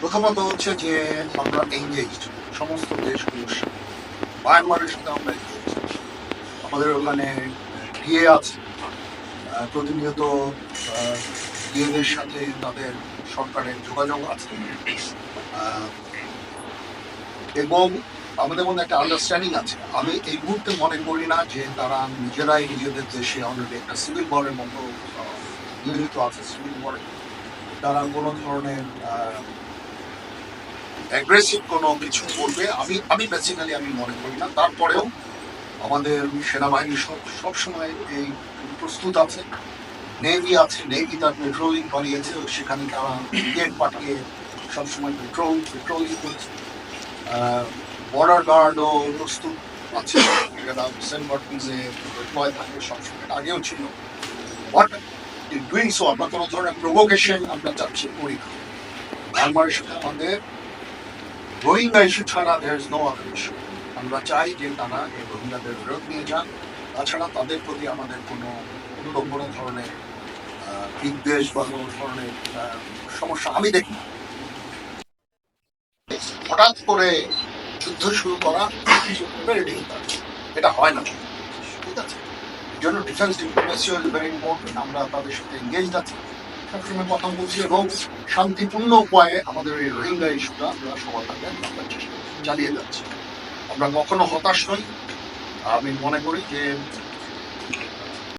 প্রথমত হচ্ছে যে আমরা এঙ্গেজ সমস্ত দেশগুলোর সাথে মায়ানমারের সাথে আমরা। আমাদের ওখানে ডিএ আছে। প্রতিনিয়ত ডিএদের সাথে তাদের সরকারের যোগাযোগ আছে। এবং আমাদের মধ্যে একটা আন্ডারস্ট্যান্ডিং আছে। আমি এই মুহূর্তে মনে করি না যে তারা নিজেরাই নিজেদের দেশে অলরেডি একটা সিভিল ওয়ারের মতো নিয়োজিত আছে সিভিল ওয়ারে তারা কোনো ধরনের অ্যাগ্রেসিভ কোনো কিছু করবে, আমি আমি বেসিক্যালি আমি মনে করি না। তারপরেও আমাদের সেনাবাহিনী সব সবসময় এই প্রস্তুত আছে। নেভি আছে নেভি তার পেট্রোলিং বাড়িয়েছে সেখানে তারা ব্রিগেড পাঠিয়ে সবসময় পেট্রোল পেট্রোলিং করছে। বর্ডার গার্ডও প্রস্তুত আছে। যারা সেন্ট মার্টিনসে ডিপ্লয় থাকে সবসময় আগেও ছিল। বাট ডুইং সো আমরা কোনো ধরনের প্রভোকেশন আমরা চাচ্ছি করি না। আমাদের রোহিঙ্গা ইস্যু ছাড়া ইজ নো আদার ইস্যু আমরা চাই যে তারা এই রোহিঙ্গাদের ফেরত নিয়ে যান তাছাড়া তাদের প্রতি আমাদের কোনো কোনো ধরনের বিদ্বেষ বা কোনো ধরনের সমস্যা আমি দেখি। হঠাৎ করে যুদ্ধ শুরু করা। এটা হয় না। ঠিক আছে? জন্য defence diplomacy is very important আমরা তাদের সাথে এঙ্গেজ আছি। সবসময় কথা বলছি এবং শান্তিপূর্ণ উপায়ে আমাদের এই রোহিঙ্গা ইস্যুটা আমরা সমাধানের চেষ্টা চালিয়ে যাচ্ছি। আমরা কখনো হতাশ নই। আমি মনে করি যে